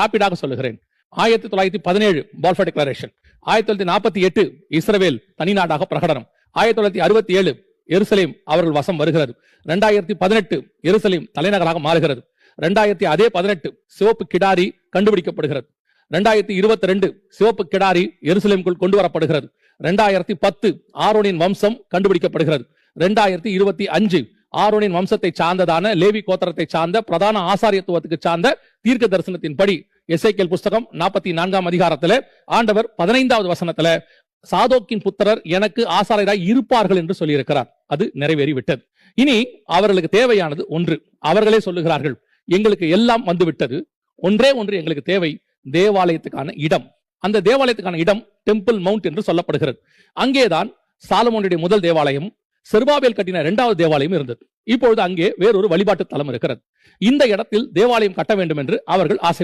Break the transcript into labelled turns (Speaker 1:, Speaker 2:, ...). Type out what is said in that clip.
Speaker 1: ராபிடாக சொல்லுகிறேன். ஆயிரத்தி தொள்ளாயிரத்தி பதினேழு பால்ஃபா டிக்ளரேஷன் ஆயிரத்தி தொள்ளாயிரத்தி நாற்பத்தி எட்டு இஸ்ரவேல் தனிநாடாக பிரகடனம். ஆயிரத்தி தொள்ளாயிரத்தி அறுபத்தி ஏழு எருசலேம் அவர்கள் வசம் வருகிறது. ரெண்டாயிரத்தி பதினெட்டு எருசலேம் தலைநகராக மாறுகிறது. ரெண்டாயிரத்தி அதே பதினெட்டு சிவப்பு கிடாரி கண்டுபிடிக்கப்படுகிறது. ரெண்டாயிரத்தி இருபத்தி ரெண்டு சிவப்பு கிடாரி எருசலேமுக்குள் கொண்டு வரப்படுகிறது ரெண்டாயிரத்தி பத்து ஆரோனின் வம்சம் கண்டுபிடிக்கப்படுகிறது. ரெண்டாயிரத்தி இருபத்தி அஞ்சு ஆரோனின் வம்சத்தை சார்ந்ததான லேவி கோத்திரத்தை சார்ந்த பிரதான ஆசாரியத்துவத்துக்கு சார்ந்த தீர்க்க தரிசனத்தின்படி எஸ்ஐகேல் புஸ்தகம் நாற்பத்தி நான்காம் அதிகாரத்துல ஆண்டவர் பதினைந்தாவது வசனத்துல சாதோக்கின் புத்திரர் எனக்கு ஆசாரியராய் இருப்பார்கள் என்று சொல்லியிருக்கிறார். அது நிறைவேறி விட்டது இனி அவர்களுக்கு தேவையானது ஒன்று. அவர்களே சொல்லுகிறார்கள் எங்களுக்கு எல்லாம் வந்துவிட்டது. ஒன்றே ஒன்று எங்களுக்கு தேவை தேவாலயத்துக்கான இடம். அந்த தேவாலயத்துக்கான இடம் டெம்பிள் மவுண்ட் என்று சொல்லப்படுகிறது. அங்கேதான் சாலமோனுடைய முதல் தேவாலயம் செருபாபேல் கட்டின இரண்டாவது தேவாலயம் இருந்தது. இப்பொழுது அங்கே வேறொரு வழிபாட்டு தலம் இருக்கிறது. இந்த இடத்தில் தேவாலயம் கட்ட வேண்டும் என்று அவர்கள் ஆசை